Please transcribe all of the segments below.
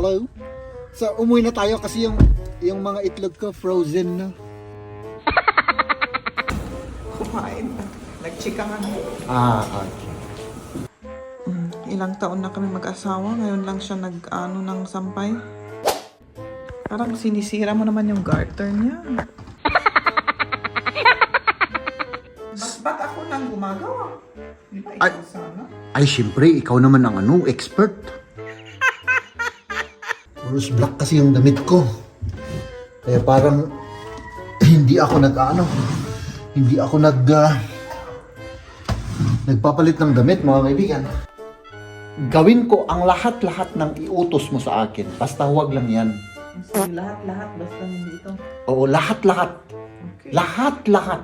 Hello? So, umuwi na tayo kasi yung yung mga itlog ko frozen na. Kumain na. Nagchika nga na. Ah, okay. Mm, ilang taon na kami mag-asawa. Ngayon lang siya nag-ano ng sampay. Parang sinisira mo naman yung garter niya. Ba't, ako nang gumagawa? Di ba Ay- ikaw sana? Ay, siyempre, ikaw naman ang ano, expert. Rose black kasi yung damit ko. Kaya parang hindi ako nag ano, hindi ako nag ah, nagpapalit ng damit mga kaibigan. Gawin ko ang lahat-lahat ng iutos mo sa akin. Basta huwag lang yan. Sige, lahat-lahat. Basta hindi ito. Oo, lahat-lahat. Okay. Lahat-lahat.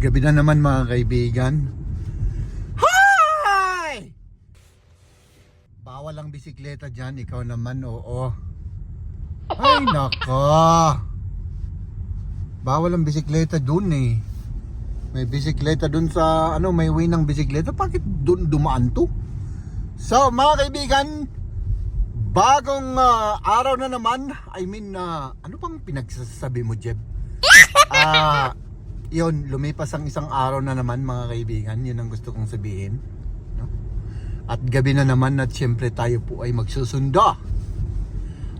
Gabi na naman mga kaibigan. Bawal ang bisikleta dyan, ikaw naman, oo. Ay, nako. Bawal ang bisikleta dun eh. May bisikleta dun sa, ano, may way ng bisikleta. Bakit dun dumaan to? So, mga kaibigan, bagong ah, araw na naman. I mean, ah, ano pang pinagsasabi mo, Jeb? Ah, yun, lumipas ang isang araw na naman mga kaibigan. Yun ang gusto kong sabihin. At gabi na naman at syempre tayo po ay magsusundo.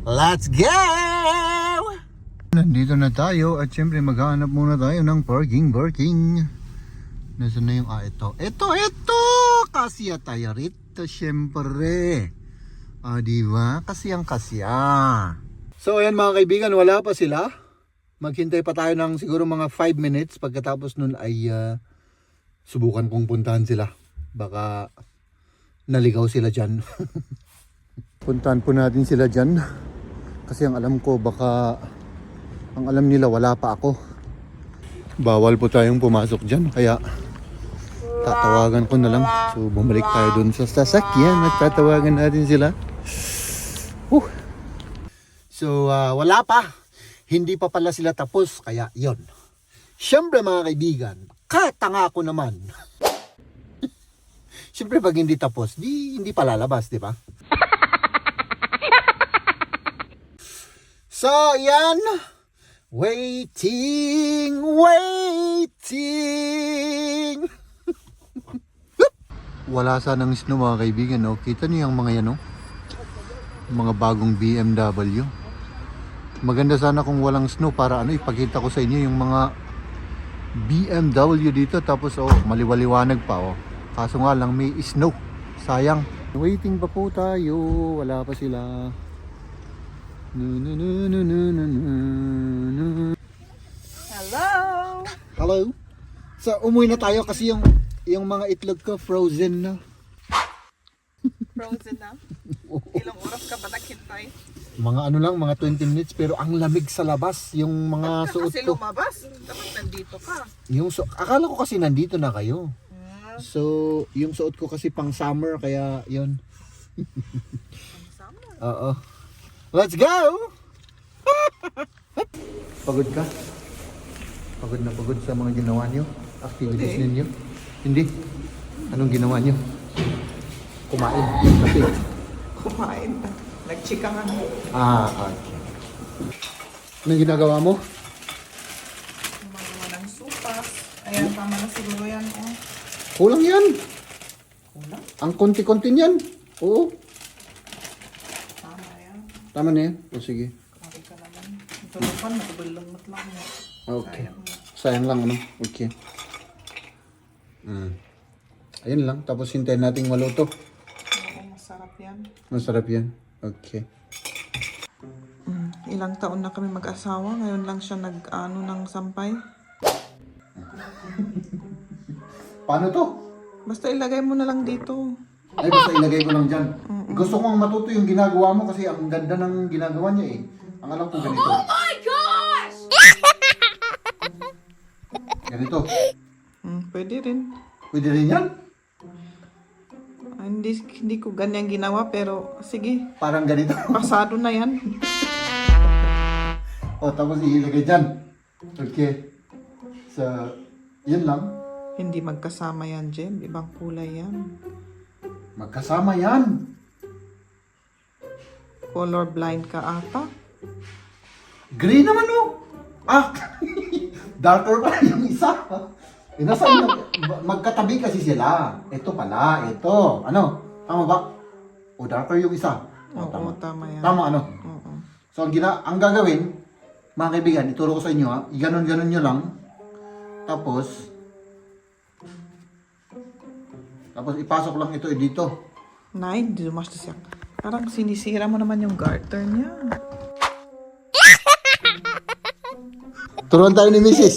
Let's go! Nandito na tayo at syempre maghanap muna tayo ng parking parking. Nasaan na yung, ah, ito. Ito, ito! Kasya tayo rito, syempre. Ah, di ba? Kasi ang kasya. So, ayan mga kaibigan, wala pa sila. Maghintay pa tayo ng siguro mga 5 minutes. Pagkatapos nun ay ah, subukan kong puntahan sila. Baka naligaw sila dyan. puntahan po natin sila dyan. Kasi ang alam ko baka ang alam nila wala pa ako. Bawal po tayong pumasok dyan. Kaya tatawagan ko na lang. So bumalik tayo dun sa sasakyan at tatawagan natin sila. Whew. So ah, wala pa. Hindi pa pala sila tapos. Kaya yon. Siyempre mga kaibigan, katanga ko naman. Siyempre pag hindi tapos, di hindi pa lalabas, di ba? So, yan. Waiting, waiting. Wala sanang snow mga kaibigan, no? Kita niyo yung mga yan, no? Mga bagong BMW. Maganda sana kung walang snow para ano, ipakita ko sa inyo yung mga BMW dito. Tapos, oh, maliwaliwanag pa, oh. Kaso nga lang, may snow. Sayang. Waiting pa po tayo. Wala pa sila. Hello! Hello? So, umuwi na tayo kasi yung yung mga itlog ko frozen na. Frozen na? Ilang oras ka ba naghintay? Mga ano lang, mga 20 minutes pero ang lamig sa labas yung mga ka suot kasi ko. lumabas? Dapat nandito ka. Yung su- akala ko kasi nandito na kayo. So, yung suot ko kasi pang summer kaya yun. sama. Oo. Let's go! pagod ka? Pagod na pagod sa mga ginawa niyo? Activities Hindi. ninyo? Hindi. Anong ginawa niyo? Kumain. Kasi, Kumain na. Nagchika nga ah, okay. Anong ginagawa mo? Gumagawa ng supas. Ayan, tama na siguro yan. Oh. Kulang yan. Kulang. Ang konti-konti niyan. Oo. Tama yan. Tama na yan. O sige. Kari ka naman. Ito naman, nakabalangot lang mo. Okay. Sayang lang ano. Okay. Mm. Ayun lang. Tapos hintayin nating maluto. Oo, masarap yan. Masarap yan. Okay. Mm, ilang taon na kami mag-asawa. Ngayon lang siya nag-ano ng sampay. Paano to? Basta ilagay mo na lang dito. Ay, basta ilagay ko lang dyan. Gusto kong matuto yung ginagawa mo kasi ang ganda ng ginagawa niya eh. Ang alam ko ganito. Oh my gosh! ganito. Mm, pwede rin. Pwede rin yan? Ah, hindi, hindi ko ganyan ginawa pero sige, Parang ganito. pasado na yan. o, tapos ilagay dyan. Okay. So, yun lang. Hindi magkasama yan, Jem. Ibang kulay yan. Magkasama yan. Color blind ka ata. Green naman oh. Ah, darker pa yung isa. Eh, nasa magkatabi kasi sila. Ito pala, ito. Ano? Tama ba? O darker yung isa. O, Oo, tama yan. Tama ano? Oo. So ang, gina ang gagawin, mga kaibigan, ituro ko sa inyo ha. Ganon-ganon nyo lang. Tapos, tapos ipasok lang ito eh, dito. Nay, dumas na siya. Parang sinisira mo naman yung garter niya. Turuan tayo ni Mrs.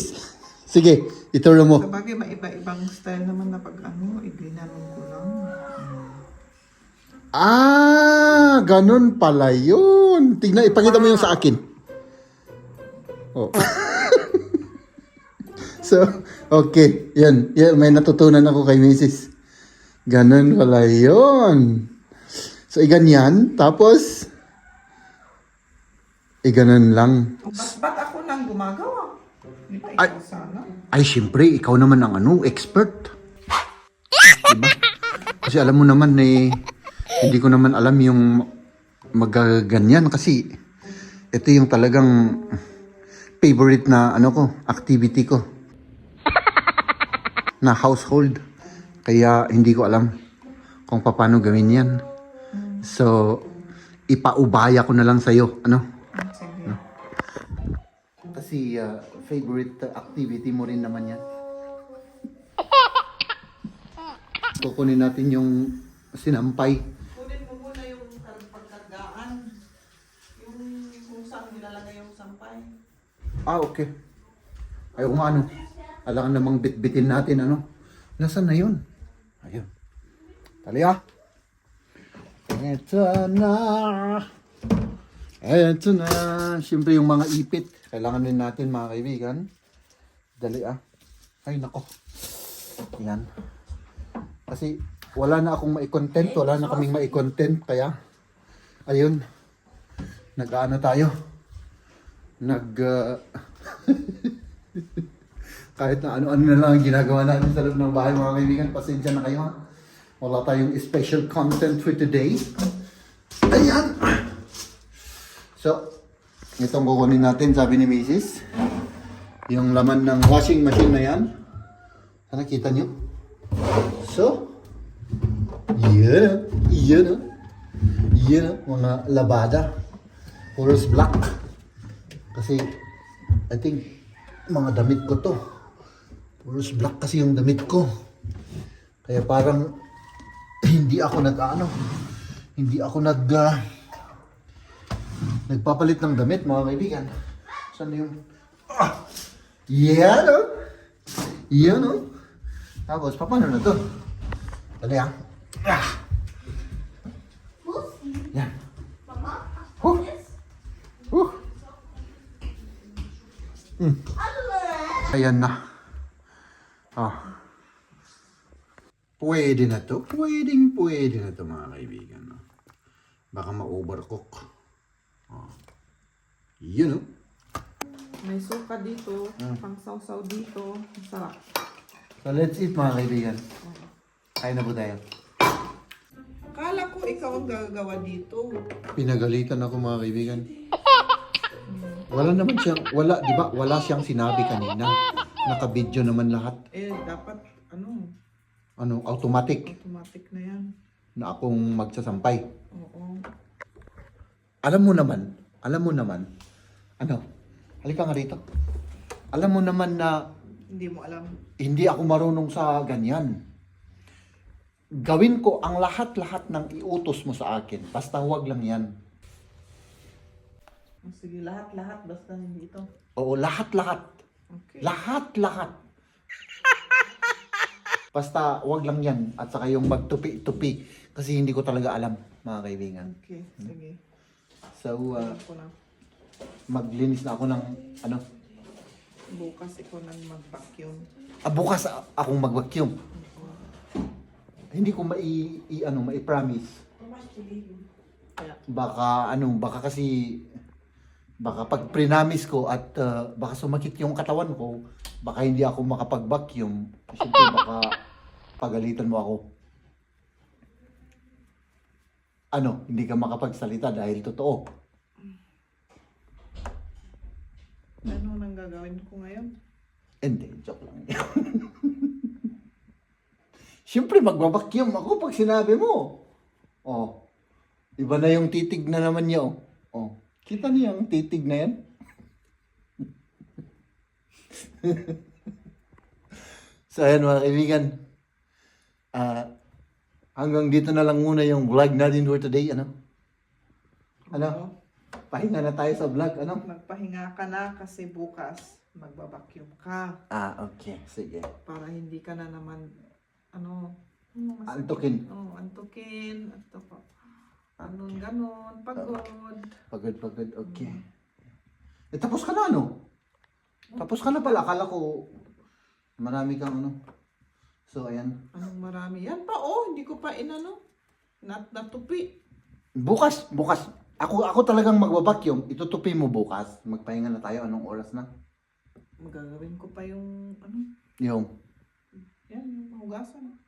Sige, ituro mo. Sabagay, maiba-ibang style naman na pag ano, iglinanon ko lang. Ah, ganun pala yun. Tingnan, ipakita mo yung sa akin. Oh. so, okay. Yan, yan. May natutunan ako kay Mrs. Ganun pala yun. So, iganyan. Tapos, iganon lang. Ba't, ba't ako nang gumagawa? Di ba Ay. sana? Ay, siyempre, ikaw naman ang ano, expert. Diba? Kasi alam mo naman eh, hindi ko naman alam yung magaganyan kasi ito yung talagang favorite na ano ko, activity ko. Na household. Kaya hindi ko alam kung paano gawin yan. So, ipaubaya ko na lang sa'yo. Ano? Sige. Kasi uh, favorite activity mo rin naman yan. Kukunin natin yung sinampay. Kunin mo muna yung pagkargaan. Yung kung saan nilalagay yung sampay. Ah, okay. Ay, kung ano. Alangan namang bitbitin natin, ano. Nasaan na yun? Ayun. Tali ah. Eto na. Eto na. Siyempre yung mga ipit. Kailangan din natin mga kaibigan. Dali ah. Ay, nako. Yan. Kasi wala na akong mai-content. Wala na kaming mai-content. Kaya, ayun. Nag-ano tayo. Nag... uh, kahit na ano-ano na lang ang ginagawa natin sa loob ng bahay mga kaibigan. Pasensya na kayo ha. Wala tayong special content for today. Ayan! So, itong kukunin natin, sabi ni Mrs. Yung laman ng washing machine na yan. Sana kita nyo. So, yan. Yan. Yan. Mga labada. Puros black. Kasi, I think, mga damit ko to. Puros black kasi yung damit ko. Kaya parang, hindi ako nag, ano, hindi ako nag, ah, nagpapalit ng damit, mga kaibigan. Saan yung, ah, yan, oh. Yan, oh. Tapos, paano na to? Dali, ah. Ah. Yan. Huh. Huh. Ayan na. Ah. Pwede na to. Pwedeng pwede na to mga kaibigan. no? Baka ma-overcook. Ah. Yun oh. May suka dito, pang sausaw dito. Sarap. So let's eat mga kaibigan. Kain na po tayo. Kala ko ikaw ang gagawa dito. Pinagalitan ako mga kaibigan. Wala naman siyang, wala, di ba? Wala siyang sinabi kanina. Naka-video naman lahat. Eh, dapat, ano, Ano, automatic automatic na yan. na akong magsasampay. Oo. Alam mo naman, alam mo naman, ano, halika nga rito. Alam mo naman na Hindi mo alam. hindi ako marunong sa ganyan. Gawin ko ang lahat-lahat ng iutos mo sa akin. Basta huwag lang yan. Sige, lahat-lahat, basta hindi ito. Oo, lahat-lahat. Okay. Lahat-lahat. Basta huwag lang yan. At saka yung magtupi-tupi. Kasi hindi ko talaga alam, mga kaibigan. Okay, sige. So, uh, Alam ko na. maglinis na ako ng, ano, Bukas ikaw nang mag-vacuum. ah, bukas a- akong mag-vacuum. Hindi ko mai, i, ano, mai-promise. Kaya, Baka, ano, baka kasi, baka pag prinamis ko at uh, baka sumakit yung katawan ko, baka hindi ako makapag-vacuum. Siyempre, baka pagalitan mo ako. Ano, hindi ka makapagsalita dahil totoo. Ano nang gagawin ko ngayon? Hindi, joke lang. Siyempre, magbabakyam ako pag sinabi mo. Oh, iba na yung titig na naman niya. Oh, oh. kita niya ang titig na yan? so, ayan mga kaibigan. Ah, hanggang dito na lang muna yung vlog natin for today. Ano? Ano? Pahinga na tayo sa vlog. Ano? Magpahinga ka na kasi bukas magbabakyum ka Ah, okay. Sige. para hindi ka na naman ano ano mas- Antukin. Oh, antukin, at pa. Anong ganon, pagod. Pagod, pagod. Okay. Eh, tapos ka na, ano? Tapos ka na pala. Akala ko marami kang ano. So, ayan. Anong marami. Yan pa, oh, hindi ko pa inano. Nat natupi. Bukas, bukas. Ako, ako talagang magbabakyum. Itutupi mo bukas. Magpahinga na tayo. Anong oras na? Magagawin ko pa yung, ano, Yung. yan, yung mahugasan.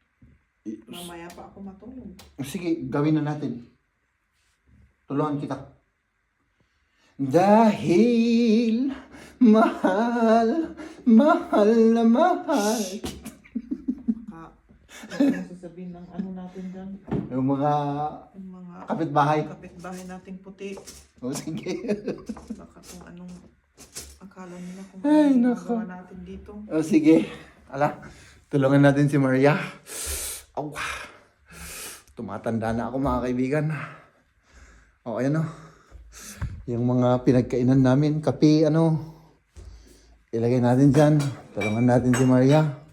Mamaya pa ako matulog. Sige, gawin na natin. Tulungan kita. Dahil mahal, mahal na mahal. Ano sasabihin ng ano natin dyan? Yung mga Yung mga kapitbahay. kapitbahay nating puti. O sige. Baka kung anong akala nila kung Ay, anong nako. ginagawa natin dito. O sige. Ala, tulungan natin si Maria. Aw. Tumatanda na ako mga kaibigan. O ayan o. Yung mga pinagkainan namin, kape, ano. Ilagay natin dyan. Tulungan natin si Maria.